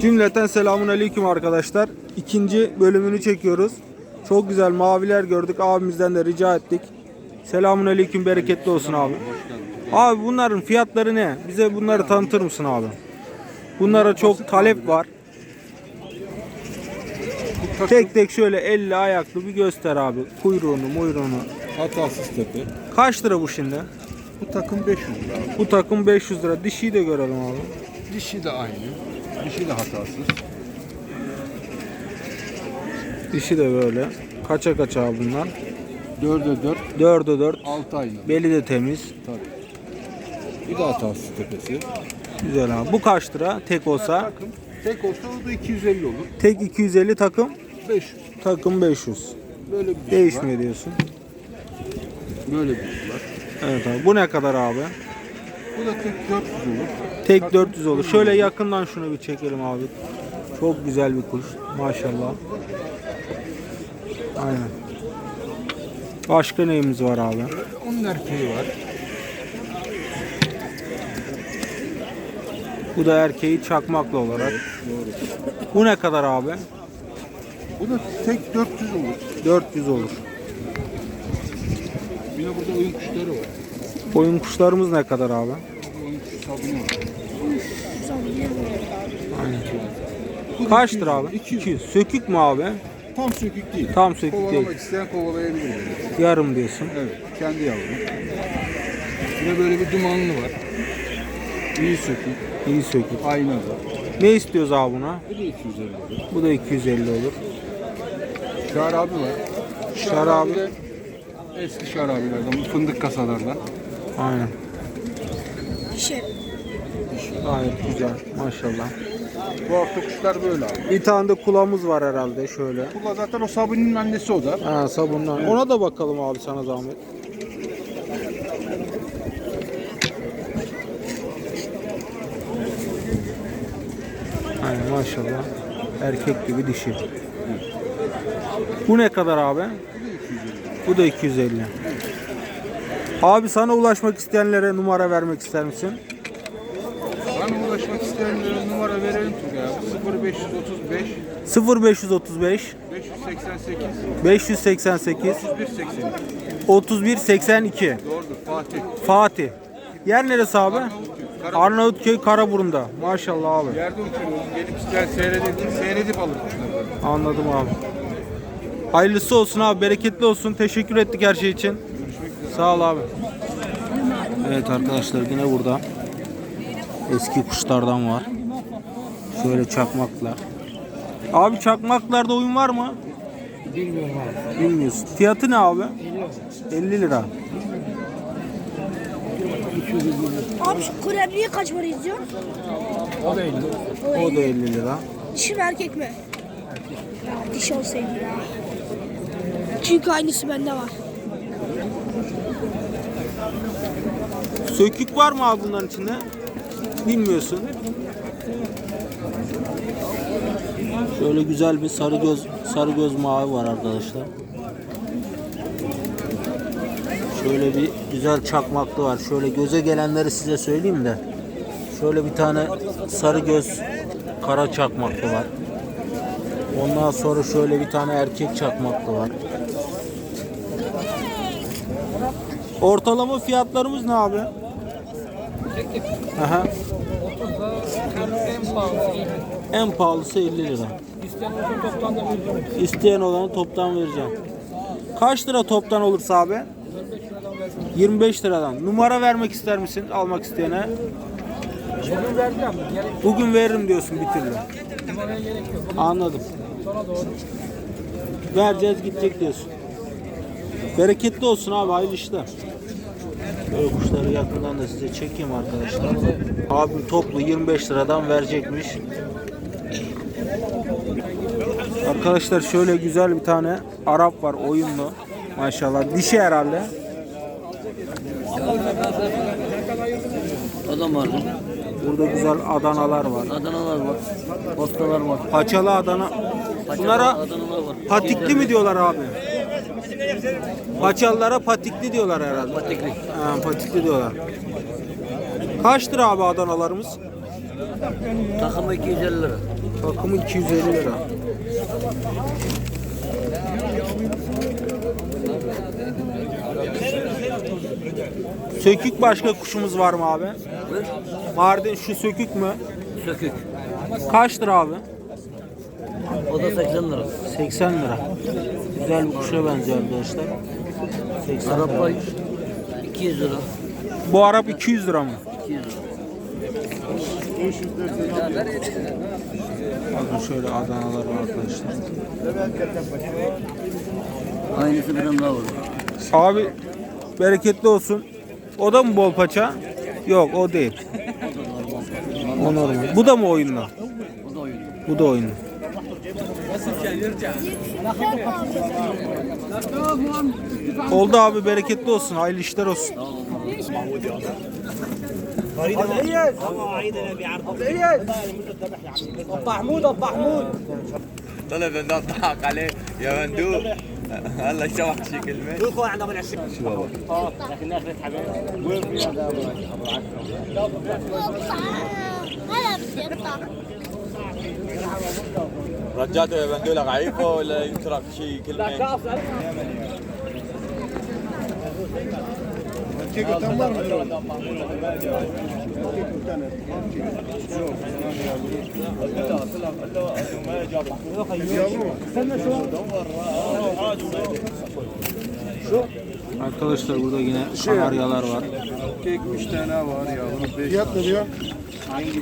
Cümleten selamun aleyküm arkadaşlar. İkinci bölümünü çekiyoruz. Çok güzel maviler gördük. Abimizden de rica ettik. Selamun aleyküm bereketli olsun abi. Abi bunların fiyatları ne? Bize bunları tanıtır mısın abi? Bunlara çok talep var. Tek tek şöyle elle ayaklı bir göster abi. Kuyruğunu, muyruğunu. Hatasız tepe. Kaç lira bu şimdi? Bu takım 500 lira. Bu takım 500 lira. Dişiyi de görelim abi. Dişi de aynı. Dişi de hatasız. Dişi de böyle. Kaça kaça bunlar? 4'e 4, 4'e 4. 6 aynı. Beli de temiz. Tabii. Bir de hatasız tepesi. Güzel abi. Bu kaç lira? Tek olsa. Takım tek olsa o da 250 olur. Tek 250 takım. 500. Takım 500. Böyle bir diş var. Değişmiyor diyorsun. Böyle bir diş var. Evet abi. Bu ne kadar abi? Bu da tek 400 olur. Tek Takım 400 olur. Şöyle yakından şunu bir çekelim abi. Çok güzel bir kuş. Maşallah. Aynen. Başka neyimiz var abi? Onun erkeği var. Bu da erkeği çakmaklı olarak. Bu ne kadar abi? Bu da tek 400 olur. 400 olur. Bir de burada oyun kuşları var. Oyun kuşlarımız ne kadar abi? Var. Aynen. Kaç lira abi? 200. Sökük mü abi? Tam sökük değil. Tam sökük Kovalamak değil. isteyen kovalayabilir. Yarım diyorsun. Evet, kendi yavrum. De böyle bir dumanlı var. İyi sökük, İyi sökük. aynalı. Ne istiyoruz abi buna? Bu da 250 olur. Bu da 250 olur. Şarabi var. Şarabi. de eski şarabilerden, fındık kasalardan. Aynen. Şey, Gayet güzel. Maşallah. Bu hafta kuşlar böyle abi. Bir tane de kulamız var herhalde şöyle. Bu da zaten o sabunun annesi o da. Ha sabundan. Ona da bakalım abi sana zahmet. Aynen maşallah. Erkek gibi dişi. Bu ne kadar abi? Bu da 250. Abi sana ulaşmak isteyenlere numara vermek ister misin? Bana ulaşmak isteyenlere numara verelim Turgay abi. 0535 0535 588 588 3182. 31 82 Doğrudur Fatih. Fatih. Yer neresi abi? Arnavutköy Karaburun'da. Maşallah abi. Yerde uçuruyoruz. Gelip isteyen seyredip, seyredip alır. Anladım abi. Hayırlısı olsun abi. Bereketli olsun. Teşekkür ettik her şey için. Sağ ol abi. Evet arkadaşlar yine burada. Eski kuşlardan var. Şöyle çakmaklar. Abi çakmaklarda oyun var mı? bilmiyorum abi. Bilmiyorsun. Fiyatı ne abi? 50 lira. Abi şu kurabiyeye kaç para izliyor? O da 50 lira. Dişi mi erkek mi? Ya dişi olsaydı ya. Çünkü aynısı bende var. Sökük var mı abi bunların içinde? Bilmiyorsun. Şöyle güzel bir sarı göz sarı göz mavi var arkadaşlar. Şöyle bir güzel çakmaklı var. Şöyle göze gelenleri size söyleyeyim de. Şöyle bir tane sarı göz kara çakmaklı var. Ondan sonra şöyle bir tane erkek çakmaklı var. Ortalama fiyatlarımız ne abi? Aha. En pahalısı 50 lira. İsteyen olanı toptan vereceğim. Kaç lira toptan olursa abi? 25 liradan. Numara vermek ister misin almak isteyene? Bugün vereceğim. Bugün veririm diyorsun bir türlü. Anladım. Vereceğiz gidecek diyorsun. Bereketli olsun abi hayırlı işler. Böyle kuşları yakından da size çekeyim arkadaşlar. Abim toplu 25 liradan verecekmiş. Arkadaşlar şöyle güzel bir tane Arap var oyunlu. Maşallah dişi herhalde. Adam var. Burada güzel Adanalar var. Adanalar var. Postalar var. Paçalı Adana. Bunlara Adanalar var. patikli mi diyorlar abi? Paçalılara patikli diyorlar herhalde. Patikli. Ha, patikli diyorlar. Kaç lira abi Adanalarımız? Takımı 250 lira. Takımı 250 lira. Sökük başka kuşumuz var mı abi? Mardin şu sökük mü? Sökük. Kaç lira abi? O da 80 lira. 80 lira. Güzel bir kuşa benziyor arkadaşlar. 80 lira. Arap 200 lira. Bu Arap 200 lira mı? 200 lira. Bakın şöyle Adanalar var arkadaşlar. Aynısı bir daha var. Abi bereketli olsun. O da mı bol paça? Yok o değil. O normal. Bu da mı oyunlu? O da oyun. Bu da oyunlu. Yürüyeceğiz. Oldu abi bereketli olsun. Hayırlı işler olsun. ابو حمود ابو حمود طلب ضحك عليه يا مندوب الله شو شي كلمه إحنا شو لكن وين في هذا ابو يا مندوب ضعيفه ولا يترك شي كلمه Arkadaşlar burada yine kanaryalar var. Kekmiş tane var yavrum. Beş Fiyat ne diyor? Hangisi?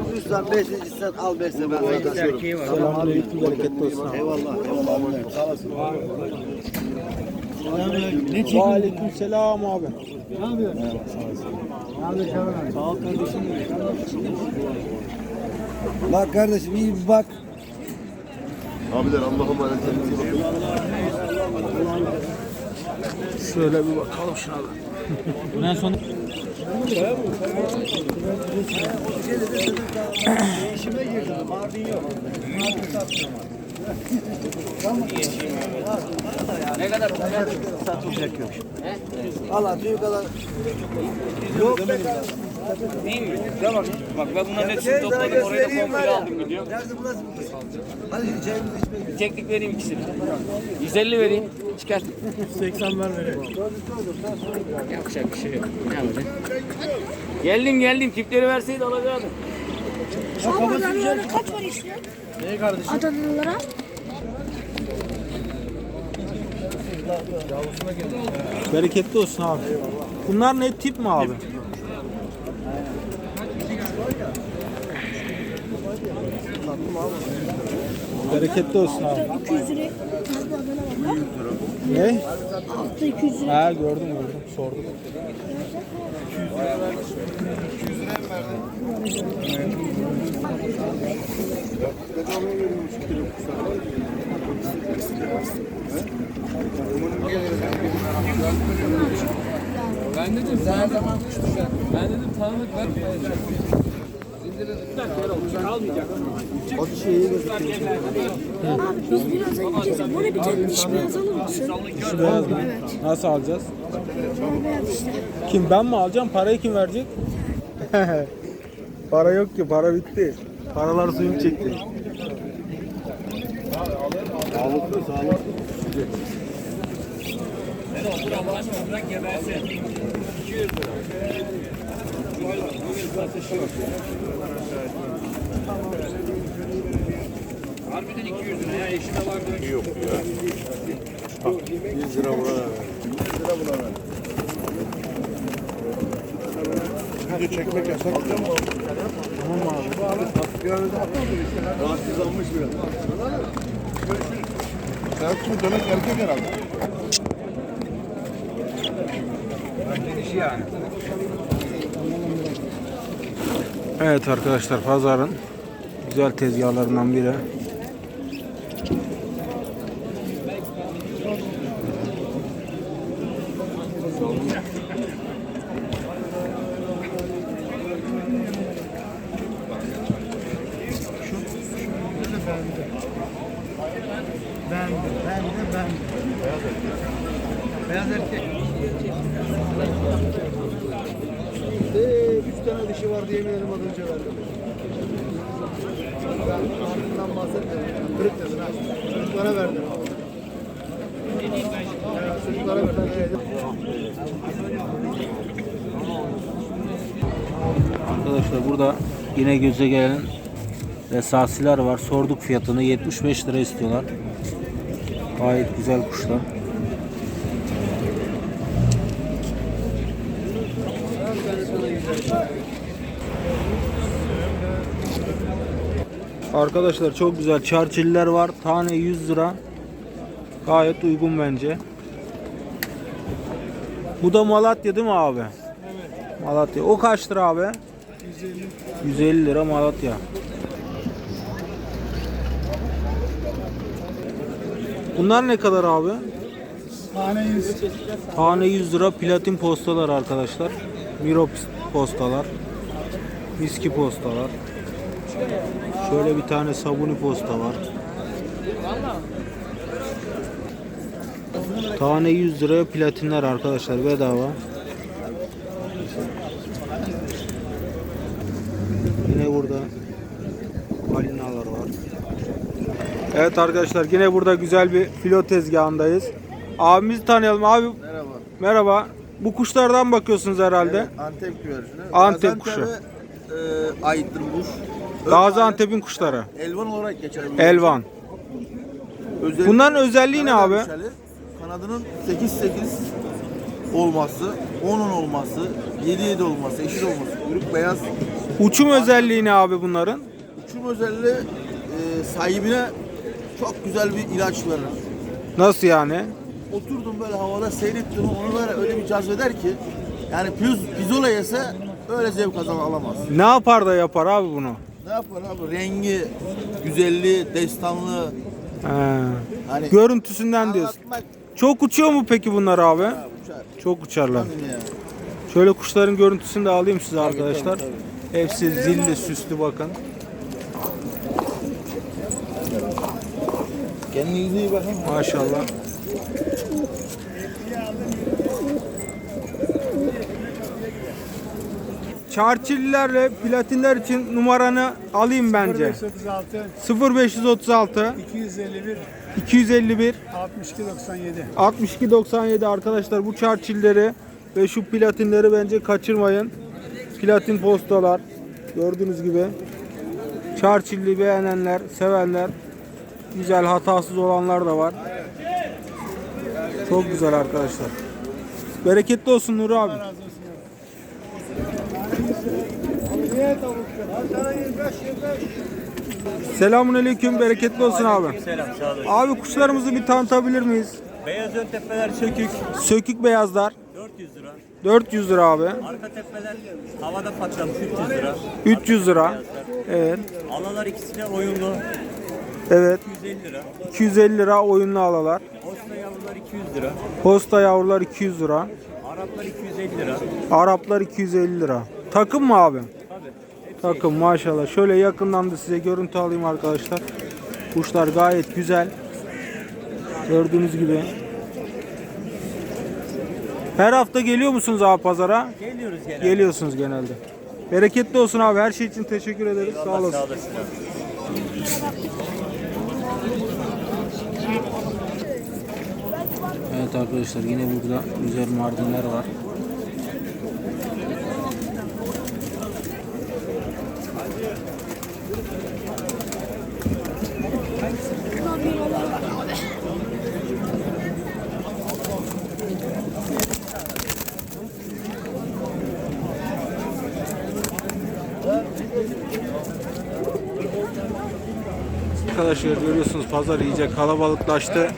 Ucuzsan 5 sen al 5 ben. Eyvallah. Eyvallah. Ve aleyküm selam abi. Bak kardeşim iyi bir bak. Abiler Allah'a emanet olun. Şöyle bir bakalım şuna da. Bundan sonra Allah tüy kadar. Bak ben bunların hepsini topladım oraya da komple aldım gidiyor. Nerede burası mı? Hadi çayımızı içmeye Teknik vereyim ikisini. 150 vereyim. Çıkart. 80 ver vereyim. Yapacak bir şey yok. Ne yapacak? Geldim geldim. Tipleri verseydi alacaktım. Şu an Adanalılara kaç var istiyor? Neye kardeşim? Adanalılara? bereketli olsun abi. Bunlar ne tip mi abi? Bereketli olsun abi. 200 lira. Ne? Altta 200 lira. Ha gördüm gördüm sordum. Ben dedim her zaman kuş düşer. Ben dedim tanıdık ver. Abi biz birazdan gideceğiz. Bana bir tane diş beyaz alır mısın? Şu beyaz mı? Evet. Nasıl alacağız? Bana beyaz işte. Kim ben mi alacağım? Parayı kim verecek? para yok ki, para bitti. Paralar suyunu çekti. Sağlıklı sağlıklı. Harbiden 200 lira ya. Eşime vardı. Yok ya. 100 lira buna ver. 100 lira buna ver. Video çekmek yasak. Tamam abi. Rahatsızlanmış biraz. Erkek mi dönek erkek herhalde. Yabancı dişi yani. Evet arkadaşlar pazarın güzel tezgahlarından biri. Ben de, ben de, ben de. Beyaz erkek. Ee, üç tane dişi var diye eminim az önce verdim. Ben ağzından bahsetmedim. Kırık dedin ha. Çocuklara verdim. Çocuklara verdim. Arkadaşlar burada yine göze gelen esasiler var. Sorduk fiyatını 75 lira istiyorlar. Gayet güzel kuşlar. Arkadaşlar çok güzel çarçiller var. Tane 100 lira. Gayet uygun bence. Bu da Malatya değil mi abi? Malatya. O kaç lira abi? 150. 150 lira Malatya. Bunlar ne kadar abi? Tane yüz. Tane 100 lira platin postalar arkadaşlar. Miro postalar. Viski postalar. Şöyle bir tane sabuni posta var. Tane 100 liraya platinler arkadaşlar bedava. Yine burada balinalar var. Evet arkadaşlar yine burada güzel bir filo tezgahındayız. Abimizi tanıyalım abi. Merhaba. Merhaba. Bu kuşlardan bakıyorsunuz herhalde. Antep güvercini. Antep Gaziantep'e, kuşu. E, aittir bu kuş. Gaziantep'in kuşları. Elvan olarak geçer. bu. Elvan. Özellikle Bunların özelliği ne abi? Kanadının 8-8 olması, 10-10 olması, 7-7 olması, eşit olması. Kuyruk beyaz. Uçum özelliği ne abi bunların? Uçum özelliği e, sahibine çok güzel bir ilaç verir. Nasıl yani? Oturdum böyle havada seyrettim onu böyle öyle bir cazbeder ki yani piz, pizola yese öyle zevk kazan alamaz. Ne yapar da yapar abi bunu? Ne yapar abi? Rengi, güzelliği, destanlı. He. Hani Görüntüsünden diyorsun. anlatmak Çok uçuyor mu peki bunlar abi? uçar. Çok uçarlar. Şöyle kuşların görüntüsünü de alayım size arkadaşlar. tabii, Hepsi zilli süslü bakın. Kendinize iyi bakın. Maşallah. Çarçililerle platinler için numaranı alayım bence. 536 0536 251 251 62 97 62 97 arkadaşlar bu çarçilleri ve şu platinleri bence kaçırmayın. Platin postalar gördüğünüz gibi. Çarçilli beğenenler, sevenler, güzel hatasız olanlar da var. Çok güzel arkadaşlar. Bereketli olsun Nuri abi. Selamun aleyküm, bereketli olsun abi. Selam sağ olun. Abi kuşlarımızı bir tanıtabilir miyiz? Beyaz ön tepeler sökük Sökük beyazlar 400 lira. 400 lira abi. Arka tepeler havada patlamış 300 lira. 300 lira. Evet. Alalar ikisine oyunlu Evet. 250 lira. 250 lira oyunlu alalar. Posta yavrular 200 lira. Posta yavrular 200 lira. Araplar 250 lira. Araplar 250 lira. Takım mı abi? Takım maşallah. Şöyle yakından da size görüntü alayım arkadaşlar. Kuşlar gayet güzel. Gördüğünüz gibi. Her hafta geliyor musunuz abi pazara? Geliyoruz gene. Geliyorsunuz genelde. Bereketli olsun abi. Her şey için teşekkür ederiz. Sağ Allah olasın. sağ olasın. Evet arkadaşlar yine burada güzel mardinler var. Arkadaşlar görüyorsunuz pazar iyice kalabalıklaştı.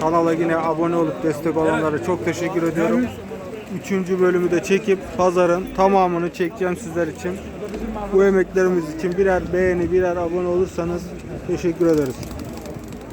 Kanala yine abone olup destek olanlara çok teşekkür ediyorum. Üçüncü bölümü de çekip pazarın tamamını çekeceğim sizler için. Bu emeklerimiz için birer beğeni, birer abone olursanız teşekkür ederiz.